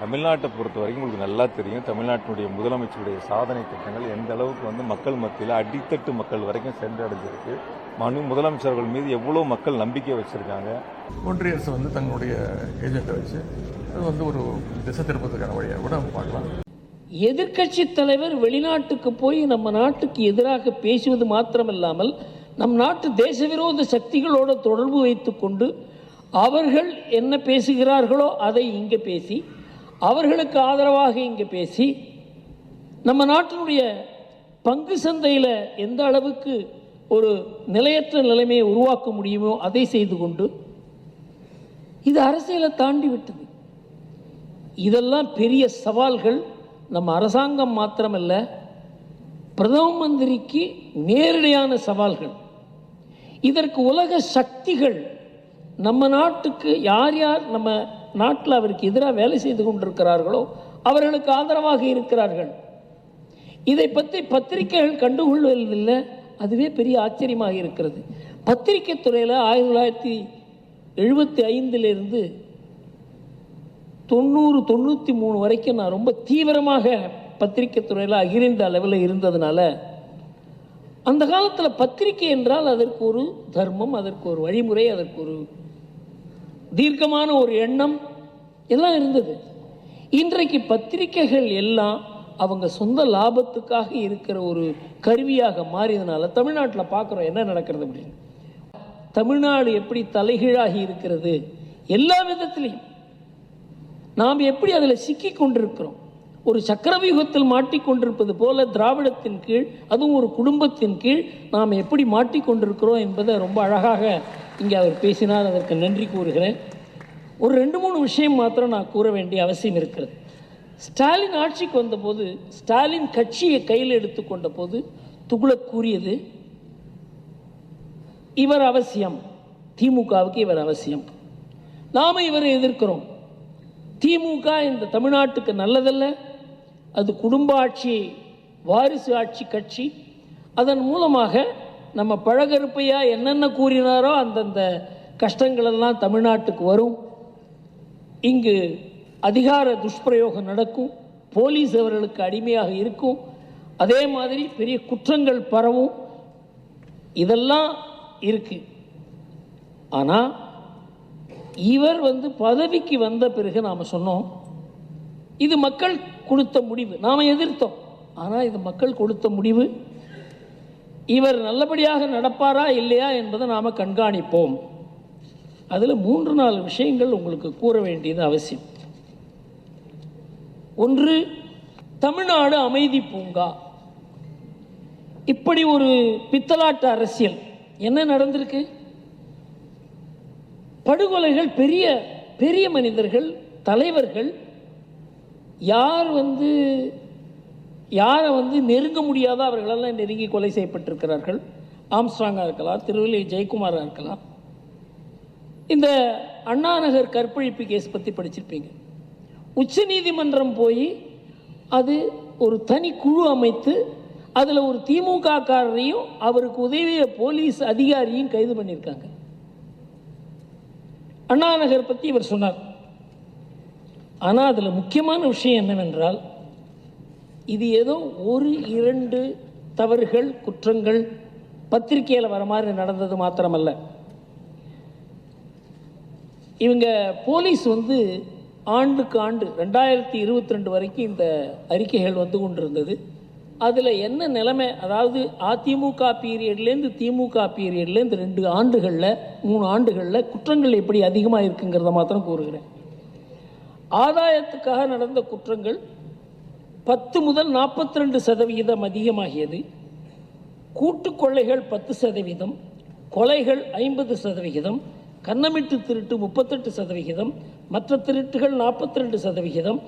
தமிழ்நாட்டை பொறுத்த வரைக்கும் உங்களுக்கு நல்லா தெரியும். தமிழ்நாட்டினுடைய முதலமைச்சருடைய சாதனை திட்டங்கள் எந்த அளவுக்கு வந்து மக்கள் மத்தியில் அடித்தட்டு மக்கள் வரைக்கும் சென்றடைஞ்சிருக்கு. மனு முதலமைச்சர்கள் மீது எவ்வளோ மக்கள் நம்பிக்கை வச்சிருக்காங்க? ஒன்றிய அரசு வந்து தங்களுடைய ஏஜென்ட்டை வச்சு அது வந்து ஒரு திசை திருப்பத்துக்கான வழியாக கூட நம்ம பார்க்கலாம். எதிர்க்கட்சி தலைவர் வெளிநாட்டுக்கு போய் நம்ம நாட்டுக்கு எதிராக பேசுவது மாத்திரமல்லாமல் நம் நாட்டு தேச விரோத சக்திகளோடு தொடர்பு வைத்துக்கொண்டு அவர்கள் என்ன பேசுகிறார்களோ அதை இங்கே பேசி அவர்களுக்கு ஆதரவாக இங்கே பேசி நம்ம நாட்டினுடைய பங்கு சந்தையில் எந்த அளவுக்கு ஒரு நிலையற்ற நிலைமையை உருவாக்க முடியுமோ அதை செய்து கொண்டு இது அரசியலை தாண்டி விட்டது. இதெல்லாம் பெரிய சவால்கள் நம்ம அரசாங்கம் மாத்திரமல்ல பிரதம மந்திரிக்கு நேரடியான சவால்கள். இதற்கு உலக சக்திகள் நம்ம நாட்டுக்கு யார் யார் நம்ம நாட்டில் அவருக்கு எதிராக வேலை செய்து கொண்டிருக்கிறார்களோ அவர்களுக்கு ஆதரவாக இருக்கிறார்கள். இதை பற்றி பத்திரிகைகள் கண்டுகொள்வதில்லை. அதுவே பெரிய ஆச்சரியமாக இருக்கிறது. பத்திரிகை துறையில் ஆயிரத்தி தொள்ளாயிரத்தி எழுபத்தி ஐந்திலிருந்து தொண்ணூறு தொண்ணூற்றி மூணு வரைக்கும் நான் ரொம்ப தீவிரமாக பத்திரிக்கை துறையில் அகிரிந்த அளவில் இருந்ததுனால அந்த காலத்தில் பத்திரிக்கை என்றால் அதற்கு ஒரு தர்மம் அதற்கு ஒரு வழிமுறை அதற்கு ஒரு தீர்க்கமான ஒரு எண்ணம் எல்லாம் இருந்தது. இன்றைக்கு பத்திரிக்கைகள் எல்லாம் அவங்க சொந்த லாபத்துக்காக இருக்கிற ஒரு கருவியாக மாறியதுனால தமிழ்நாட்டில் பார்க்குறோம் என்ன நடக்கிறது அப்படின்னு. தமிழ்நாடு எப்படி தலைகீழாகி இருக்கிறது? எல்லா விதத்திலையும். நாம் எப்படி அதில் சிக்கி கொண்டிருக்கிறோம்? ஒரு சக்கரவியூகத்தில் மாட்டிக்கொண்டிருப்பது போல திராவிடத்தின் கீழ் அதுவும் ஒரு குடும்பத்தின் கீழ் நாம் எப்படி மாட்டிக்கொண்டிருக்கிறோம் என்பதை ரொம்ப அழகாக இங்கே அவர் பேசினால் அதற்கு நன்றி கூறுகிறேன். ஒரு ரெண்டு மூணு விஷயம் மாத்திரம் நான் கூற வேண்டிய அவசியம் இருக்கிறது. ஸ்டாலின் ஆட்சிக்கு வந்தபோது ஸ்டாலின் கட்சியை கையில் எடுத்துக்கொண்ட போது துகுளக் கூறியது இவர் அவசியம். திமுகவுக்கு இவர் அவசியம். நாம இவரை எதிர்க்கிறோம். திமுக இந்த தமிழ்நாட்டுக்கு நல்லதல்ல. அது குடும்ப ஆட்சி வாரிசு ஆட்சி கட்சி. அதன் மூலமாக நம்ம பழகருப்பையா என்னென்ன கூறினாரோ அந்தந்த கஷ்டங்களெல்லாம் தமிழ்நாட்டுக்கு வரும். இங்கு அதிகார துஷ்பிரயோகம் நடக்கும். போலீஸ் அவர்களுக்கு அடிமையாக இருக்கும். அதே மாதிரி பெரிய குற்றங்கள் பரவும். இதெல்லாம் இருக்கு. ஆனால் இவர் வந்து பதவிக்கு வந்த பிறகு நாம் சொன்னோம் இது மக்கள் கொடுத்த முடிவு. நாம் எதிர்த்தோம். ஆனால் இது மக்கள் கொடுத்த முடிவு. இவர் நல்லபடியாக நடப்பாரா இல்லையா என்பதை நாம் கண்காணிப்போம். அதில் மூன்று நாலு விஷயங்கள் உங்களுக்கு கூற வேண்டியது அவசியம். ஒன்று தமிழ்நாடு அமைதி பூங்கா. இப்படி ஒரு பித்தலாட்டு அரசியல் என்ன நடந்திருக்கு? படுகொலைகள் பெரிய பெரிய மனிதர்கள் தலைவர்கள் யார் வந்து யாரை வந்து நெருங்க முடியாத அவர்களெல்லாம் நெருங்கி கொலை செய்யப்பட்டிருக்கிறார்கள். ஆம்ஸ்ட்ராங்காக இருக்கலாம் திருவள்ளி ஜெயக்குமாராக இருக்கலாம். இந்த அண்ணாநகர் கற்பழிப்பு கேஸ் பற்றி படிச்சிருப்பீங்க. உச்சநீதிமன்றம் போய் அது ஒரு தனி குழு அமைத்து அதில் ஒரு திமுக காரரையும் அவருக்கு உதவிய போலீஸ் அதிகாரியும் கைது பண்ணியிருக்காங்க. அண்ணாநகர் பற்றி இவர் சொன்னார். ஆனால் அதில் முக்கியமான விஷயம் என்னவென்றால் இது ஏதோ ஒரு இரண்டு தவறுகள் குற்றங்கள் பத்திரிகையில் வர மாதிரி நடந்தது மாத்திரமல்ல. இவங்க போலீஸ் வந்து ஆண்டுக்கு ஆண்டு ரெண்டாயிரத்தி இருபத்தி ரெண்டு வரைக்கும் இந்த அறிக்கைகள் வந்து கொண்டிருந்தது. அதில் என்ன நிலைமை? அதாவது அதிமுக பீரியட்லேருந்து திமுக பீரியட்லேருந்து ரெண்டு ஆண்டுகளில் மூணு ஆண்டுகளில் குற்றங்கள் எப்படி அதிகமாக இருக்குங்கிறத மாத்திரம் கூறுகிறேன். ஆதாயத்துக்காக நடந்த குற்றங்கள் பத்து முதல் நாற்பத்தி ரெண்டு சதவிகிதம் அதிகமாகியது. கூட்டு கொள்ளைகள் பத்து சதவீதம் கொலைகள் ஐம்பது சதவிகிதம் கன்னமிட்டு திருட்டு முப்பத்தெட்டு சதவிகிதம் மற்ற திருட்டுகள் நாற்பத்தி ரெண்டு சதவிகிதம்.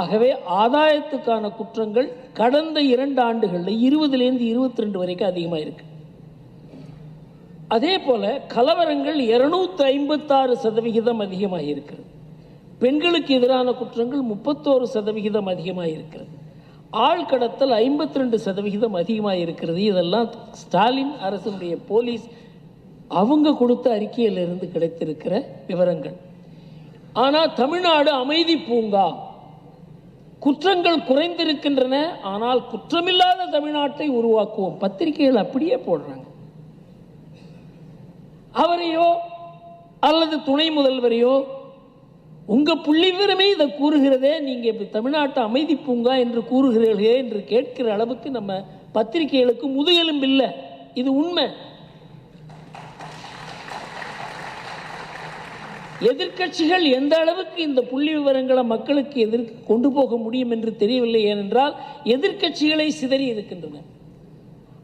ஆகவே ஆதாயத்துக்கான குற்றங்கள் கடந்த இரண்டு ஆண்டுகளில் இருபதுலேருந்து இருபத்தி ரெண்டு வரைக்கும் அதிகமாக இருக்கு அதே போல கலவரங்கள் இருநூத்தி ஐம்பத்தாறு சதவிகிதம் அதிகமாக இருக்கிறது பெண்களுக்கு எதிரான குற்றங்கள் முப்பத்தோரு சதவிகிதம் அதிகமாக இருக்கிறது. ஆள் கடத்தல் ஐம்பத்தி ரெண்டு சதவிகிதம் அதிகமாக இருக்கிறது. இதெல்லாம் ஸ்டாலின் அரசினுடைய போலீஸ் அவங்க கொடுத்த அறிக்கையிலிருந்து கிடைத்திருக்கிற விவரங்கள். ஆனால் தமிழ்நாடு அமைதி பூங்கா. குற்றங்கள் குறைந்திருக்கின்றன. ஆனால் குற்றமில்லாத தமிழ்நாட்டை உருவாக்குவோம். பத்திரிகைகள் அப்படியே போடுறாங்க. அவரையோ அல்லது துணை முதல்வரையோ உங்கள் புள்ளி விவரமே இதை கூறுகிறதே நீங்கள் இப்போ தமிழ்நாட்டு அமைதி பூங்கா என்று கூறுகிறீர்களே என்று கேட்கிற அளவுக்கு நம்ம பத்திரிகைகளுக்கு முதுகெலும் இல்லை. இது உண்மை. எதிர்க்கட்சிகள் எந்த அளவுக்கு இந்த புள்ளி விவரங்களை மக்களுக்கு எதிர்க்கு கொண்டு போக முடியும் என்று தெரியவில்லை ஏனென்றால் எதிர்க்கட்சிகளை சிதறி இருக்கின்றன.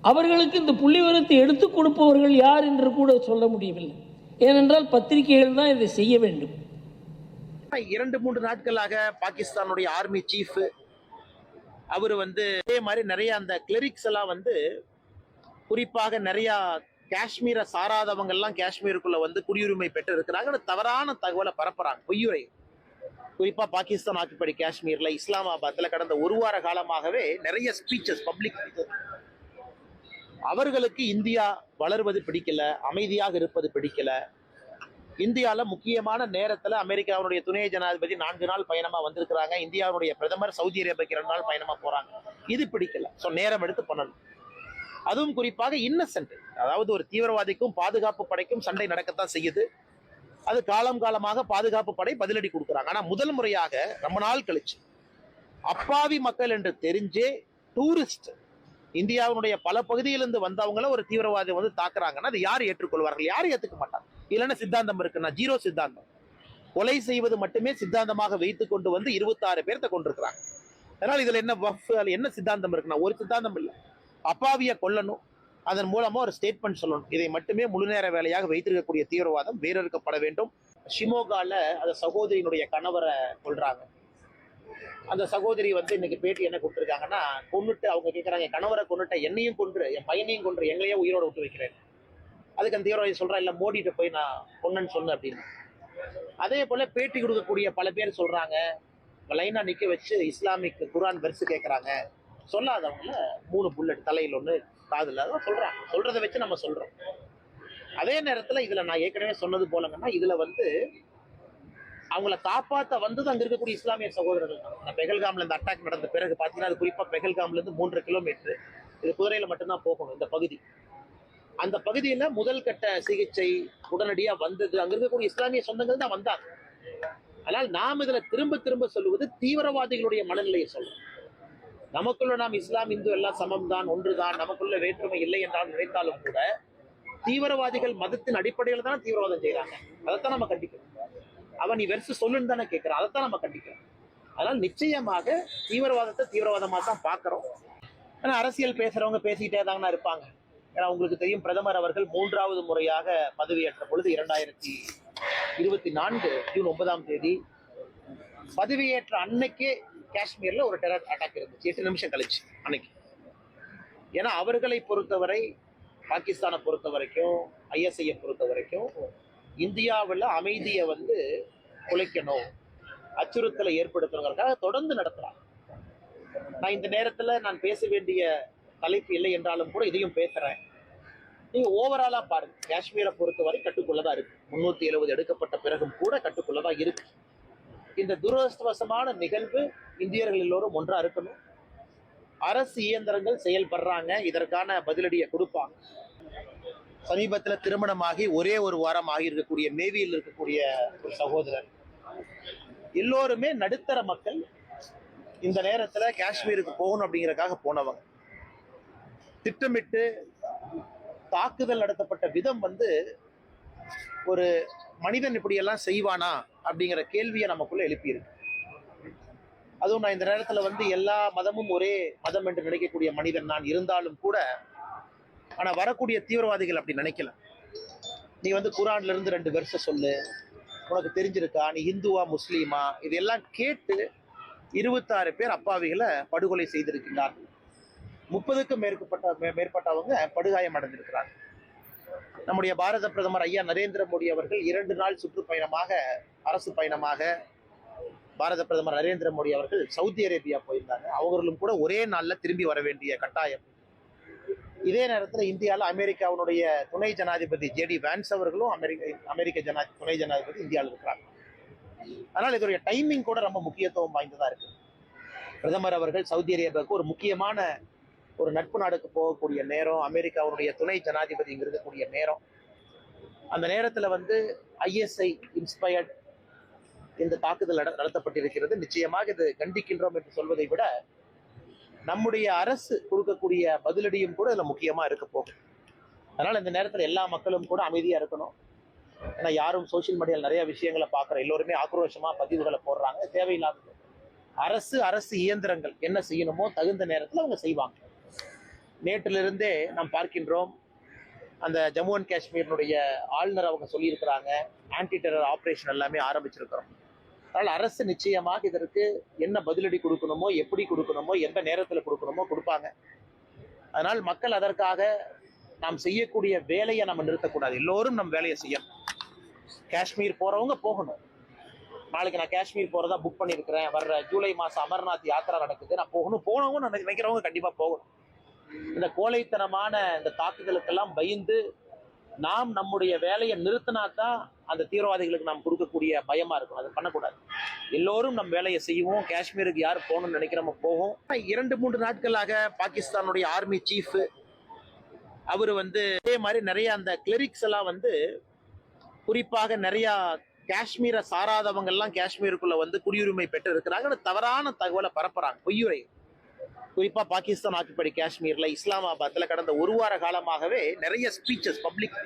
அவர்களுக்கு இந்த புள்ளி விவரத்தை எடுத்துக் கொடுப்பவர்கள் யார் என்று கூட சொல்ல முடியவில்லை. ஏனென்றால் பத்திரிகைகள் தான் இதை செய்ய வேண்டும். இரண்டு மூன்று நாட்களாக பாகிஸ்தானுடைய ஆர்மி சீஃப் அவர் வந்து அதே மாதிரி நிறைய அந்த கிளரிக்ஸ் எல்லாம் வந்து குறிப்பாக நிறைய காஷ்மீரை சாராதவங்க எல்லாம் காஷ்மீருக்குள்ள வந்து குடியுரிமை பெற்று இருக்கிறாங்க தவறான தகவலை பரப்புறாங்க பொய்யுரை. குறிப்பா பாகிஸ்தான் ஆக்கிப்படி காஷ்மீர்ல இஸ்லாமாபாத்ல கடந்த ஒரு வார காலமாகவே நிறைய ஸ்பீச்சஸ் பப்ளிக் அவர்களுக்கு இந்தியா வளர்வது பிடிக்கல அமைதியாக இருப்பது பிடிக்கல. இந்தியாவில் முக்கியமான நேரத்தில் அமெரிக்காவுடைய துணை ஜனாதிபதி நான்கு நாள் பயணமாக வந்திருக்கிறாங்க. இந்தியாவுடைய பிரதமர் சவுதி அரேபியாவுக்கு இரண்டு நாள் பயணமாக போகிறாங்க இது பிடிக்கல. ஸோ நேரம் எடுத்து பண்ணணும். அதுவும் குறிப்பாக இன்னசென்ட் அதாவது ஒரு தீவிரவாதிக்கும் பாதுகாப்பு படைக்கும் சண்டை நடக்கத்தான் செய்யுது. அது காலம் காலமாக பாதுகாப்பு படை பதிலடி கொடுக்குறாங்க. ஆனால் முதல் முறையாக ரொம்ப நாள் கழிச்சு அப்பாவி மக்கள் என்று தெரிஞ்சே டூரிஸ்ட் இந்தியாவினுடைய பல பகுதியிலிருந்து வந்தவங்கள ஒரு தீவிரவாதி வந்து தாக்குறாங்கன்னா அது யார் ஏற்றுக்கொள்வார்கள்? யார் ஏத்துக்க மாட்டாங்க? இல்லைன்னா சித்தாந்தம் இருக்குன்னா ஜீரோ சித்தாந்தம். கொலை செய்வது மட்டுமே சித்தாந்தமாக வைத்துக் கொண்டு வந்து இருபத்தாறு பேர்த்த கொண்டிருக்கிறாங்க அதனால் இதுல என்ன வஃப் என்ன சித்தாந்தம் இருக்குன்னா ஒரு சித்தாந்தம் இல்லை. அப்பாவிய கொல்லணும். அதன் மூலமா ஒரு ஸ்டேட்மெண்ட் சொல்லணும். இதை மட்டுமே முழு நேர வேலையாக வைத்திருக்கக்கூடிய தீவிரவாதம் வேறறுக்கப்பட வேண்டும். ஷிமோகால அந்த சகோதரியினுடைய கணவரை கொள்றாங்க அந்த சகோதரி வந்து இன்னைக்கு பேட்டி என்ன கொடுத்துருக்காங்கன்னா கொன்னுட்டு அவங்க கேட்குறாங்க என் கணவரை கொண்டுட்ட என்னையும் கொன்று என் பையனையும் கொன்று எங்களையே உயிரோட விட்டு வைக்கிறேன். அதுக்கு அந்த தீவிரவாதி சொல்கிறா இல்லை மோடிட்டு போய் நான் கொன்னன்னு சொன்னேன் அப்படின்னு. அதே போல பேட்டி கொடுக்கக்கூடிய பல பேர் சொல்றாங்க லைனா நிக்க வச்சு இஸ்லாமிக் குரான் வெர்ஸ் கேட்கறாங்க சொல்லாதவங்கள மூணு புல்லட் தலையில் ஒண்ணு காதில் அதான் சொல்கிறாங்க சொல்றதை வச்சு நம்ம சொல்றோம். அதே நேரத்துல இதுல நான் ஏற்கனவே சொன்னது போலங்கன்னா இதுல வந்து அவங்கள காப்பாற்ற வந்தது அங்க இருக்கக்கூடிய இஸ்லாமிய சகோதரர்கள். தான். பெகல்காம்ல இந்த அட்டாக் நடந்த பிறகு பாத்தீங்கன்னா அது குறிப்பா பெகல்காம்ல இருந்து மூன்று கிலோமீட்டர் இது குதிரையில மட்டும்தான் போகணும் இந்த பகுதி. அந்த பகுதியில முதல் கட்ட சிகிச்சை உடனடியா வந்தது. அங்க இருக்கக்கூடிய இஸ்லாமிய சொந்தங்கள் தான் வந்தாங்க. ஆனால் நாம் இதுல திரும்ப திரும்ப சொல்லுவது தீவிரவாதிகளுடைய மனநிலையை சொல்றோம் நமக்குள்ள நாம் இஸ்லாம் இந்து எல்லாம் சமம் தான் ஒன்றுதான் நமக்குள்ள வேற்றுமை இல்லை என்றால் நினைத்தாலும் கூட தீவிரவாதிகள் மதத்தின் அடிப்படையில் தான் தீவிரவாதம் செய்யறாங்க அதைத்தான் நம்ம கண்டிக்கணும். அவன் நீ வெறுத்து சொல்லுன்னு தானே கேட்கிறான் அதைத்தான் நம்ம கண்டிக்கிறோம். அதனால் நிச்சயமாக தீவிரவாதத்தை தீவிரவாதமாக தான் பார்க்குறோம். ஆனால் அரசியல் பேசுகிறவங்க பேசிக்கிட்டே தாங்கண்ணா இருப்பாங்க. ஏன்னா உங்களுக்கு தெரியும் பிரதமர் அவர்கள் மூன்றாவது முறையாக பதவியேற்ற பொழுது இரண்டாயிரத்தி இருபத்தி நான்கு ஜூன் ஒன்பதாம் தேதி பதவியேற்ற அன்னைக்கே காஷ்மீரில் ஒரு டெரர் அட்டாக் இருந்துச்சு. எட்டு நிமிஷம் கழிச்சு அன்னைக்கு. ஏன்னா அவர்களை பொறுத்தவரை பாகிஸ்தானை பொறுத்த வரைக்கும் ஐஎஸ்ஐயை பொறுத்த வரைக்கும் இந்தியாவில் அமைதியை வந்து குலைக்கணும் அச்சுறுத்தலை ஏற்படுத்தணுங்கிறதுக்காக தொடர்ந்து நடத்துகிறாங்க நான் இந்த நேரத்தில் நான் பேச வேண்டிய தலைப்பு இல்லை என்றாலும் கூட இதையும் பேசுகிறேன் நீங்கள் ஓவராலாக பாருங்க. காஷ்மீரை பொறுத்தவரை கட்டுக்குள்ளதாக இருக்கு. முந்நூற்றி எழுபது எடுக்கப்பட்ட பிறகும் கூட கட்டுக்குள்ளதாக இருக்கு. இந்த துரதிருஷ்டவசமான நிகழ்வு இந்தியர்கள் எல்லோரும் ஒன்றாக இருக்கணும். அரசு இயந்திரங்கள் செயல்படுறாங்க. இதற்கான பதிலடியை கொடுப்பாங்க. சமீபத்தில் திருமணமாகி ஒரே ஒரு வாரம் ஆகி இருக்கக்கூடிய நேவியில் இருக்கக்கூடிய ஒரு சகோதரர். எல்லோருமே நடுத்தர மக்கள் இந்த நேரத்தில் காஷ்மீருக்கு போகணும் அப்படிங்கிறக்காக போனவங்க. திட்டமிட்டு தாக்குதல் நடத்தப்பட்ட விதம் வந்து ஒரு மனிதன் இப்படியெல்லாம் செய்வானா அப்படிங்கிற கேள்வியை நமக்குள்ள எழுப்பியிருக்கு. அதுவும் நான் இந்த நேரத்தில் வந்து எல்லா மதமும் ஒரே மதம் என்று நினைக்கக்கூடிய மனிதன் நான் இருந்தாலும் கூட ஆனால் வரக்கூடிய தீவிரவாதிகள் அப்படி நினைக்கல. நீ வந்து குரான்ல இருந்து ரெண்டு வருஷம் சொல்லு. உனக்கு தெரிஞ்சிருக்கா? நீ இந்துவா முஸ்லீமா? இதெல்லாம் கேட்டு இருபத்தாறு பேர் அப்பாவிகளை படுகொலை செய்திருக்கிறார்கள் முப்பதுக்கும் மேற்பட்ட மே- மேற்பட்டவங்க படுகாயம் அடைந்திருக்கிறார்கள். நம்முடைய பாரத பிரதமர் ஐயா நரேந்திர மோடி அவர்கள் இரண்டு நாள் சுற்றுப்பயணமாக அரசு பயணமாக பாரத பிரதமர் நரேந்திர மோடி அவர்கள் சவுதி அரேபியா போயிருந்தாங்க. அவர்களும் கூட ஒரே நாளில் திரும்பி வர வேண்டிய கட்டாயம். இதே நேரத்தில் இந்தியாவில் அமெரிக்காவினுடைய துணை ஜனாதிபதி ஜேடி வான்ஸ் அவர்களும் அமெரிக்க அமெரிக்க ஜனா துணை ஜனாதிபதி இந்தியாவில் இருக்கிறாங்க. அதனால் இதோடைய டைமிங் கூட ரொம்ப முக்கியத்துவம் வாய்ந்ததாக இருக்கு. பிரதமர் அவர்கள் சவுதி அரேபியாவுக்கு ஒரு முக்கியமான ஒரு நட்பு நாடுக்கு போகக்கூடிய நேரம் அமெரிக்காவுடைய துணை ஜனாதிபதி இங்கே இருக்கக்கூடிய நேரம். அந்த நேரத்துல வந்து ஐஎஸ்ஐ இன்ஸ்பயர்ட் இந்த தாக்குதல் நடத்தப்பட்டிருக்கிறது. நிச்சயமாக இது கண்டிக்கின்றோம் என்று சொல்வதை விட நம்முடைய அரசு கொடுக்கக்கூடிய பதிலடியும் கூட இதில் முக்கியமாக இருக்க போகும் அதனால் இந்த நேரத்தில் எல்லா மக்களும் கூட அமைதியாக இருக்கணும். ஏன்னா யாரும் சோஷியல் மீடியாவில் நிறைய விஷயங்களை பார்க்குறோம் எல்லோருமே ஆக்ரோஷமாக பதிவுகளை போடுறாங்க தேவையில்லாதது. அரசு அரசு இயந்திரங்கள் என்ன செய்யணுமோ தகுந்த நேரத்தில் அவங்க செய்வாங்க. நேற்றிலிருந்தே நாம் பார்க்கின்றோம் அந்த ஜம்மு அண்ட் காஷ்மீரினுடைய ஆளுநர் அவங்க சொல்லியிருக்கிறாங்க ஆன்டி டெரர் ஆப்ரேஷன் எல்லாமே ஆரம்பிச்சிருக்கிறோம். அதனால் அரசு நிச்சயமாக இதற்கு என்ன பதிலடி கொடுக்கணுமோ எப்படி கொடுக்கணுமோ எந்த நேரத்தில் கொடுக்கணுமோ கொடுப்பாங்க. அதனால் மக்கள் அதற்காக நாம் செய்யக்கூடிய வேலையை நம்ம நிறுத்தக்கூடாது. எல்லோரும் நம் வேலையை செய்யணும். காஷ்மீர் போகிறவங்க போகணும். நாளைக்கு நான் காஷ்மீர் போகிறதா புக் பண்ணியிருக்கிறேன் வர்ற ஜூலை மாதம் அமர்நாத் யாத்திரா நடக்குது. நான் போகணும் போனவங்க நான் நினைக்கிறவங்க கண்டிப்பாக போகணும். இந்த கோழைத்தனமான இந்த தாக்குதலுக்கெல்லாம் பயந்து நாம் நம்முடைய வேலையை நிறுத்தினா தான் அந்த தீவிரவாதிகளுக்கு நாம் கொடுக்கக்கூடிய பயமா இருக்கும். அதை பண்ணக்கூடாது. எல்லோரும் நம் வேலையை செய்வோம். காஷ்மீருக்கு யார் போகணும்னு நினைக்கிறோமோ போகும். இரண்டு மூன்று நாட்களாக பாகிஸ்தானுடைய ஆர்மி சீஃப் அவர் வந்து அதே மாதிரி நிறைய அந்த கிளரிக்ஸ் எல்லாம் வந்து குறிப்பாக நிறையா காஷ்மீரை சாராதவங்க எல்லாம் காஷ்மீருக்குள்ள வந்து குடியுரிமை பெற்று இருக்கிறாங்கன்னு தவறான தகவலை பரப்புறாங்க. பொய்யுரை. குறிப்பா பாகிஸ்தான் ஆக்கிப்படி காஷ்மீர்ல இஸ்லாமாபாத்ல கடந்த ஒரு வார காலமாகவே நிறைய ஸ்பீச்சஸ் பப்ளிக்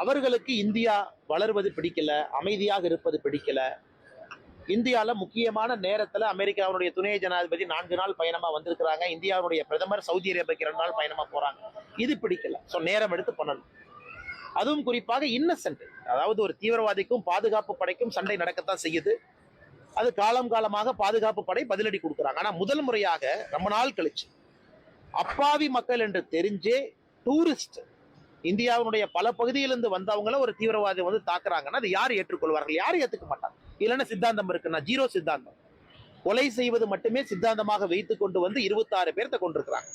அவர்களுக்கு இந்தியா வளர்வது பிடிக்கல அமைதியாக இருப்பது பிடிக்கல. இந்தியாவில் முக்கியமான நேரத்தில் அமெரிக்காவுடைய துணை ஜனாதிபதி நான்கு நாள் பயணமாக வந்திருக்கிறாங்க. இந்தியாவுடைய பிரதமர் சவுதி அரேபியாவுக்கு இரண்டு நாள் பயணமாக போகிறாங்க இது பிடிக்கல. ஸோ நேரம் எடுத்து பண்ணணும். அதுவும் குறிப்பாக இன்னசென்ட் அதாவது ஒரு தீவிரவாதிக்கும் பாதுகாப்பு படைக்கும் சண்டை நடக்கத்தான் செய்யுது. அது காலம் காலமாக பாதுகாப்பு படை பதிலடி கொடுக்குறாங்க. ஆனால் முதல் முறையாக ரொம்ப நாள் கழிச்சு அப்பாவி மக்கள் என்று தெரிஞ்சே டூரிஸ்ட் இந்தியாவினுடைய பல பகுதியிலிருந்து வந்தவங்கள ஒரு தீவிரவாதி வந்து தாக்குறாங்கன்னா அது யார் ஏற்றுக்கொள்வார்கள்? யார் ஏத்துக்க மாட்டாங்க. இல்லைன்னா சித்தாந்தம் இருக்குன்னா ஜீரோ சித்தாந்தம். கொலை செய்வது மட்டுமே சித்தாந்தமாக வைத்துக் கொண்டு வந்து இருபத்தாறு பேர்த்த கொண்டிருக்கிறாங்க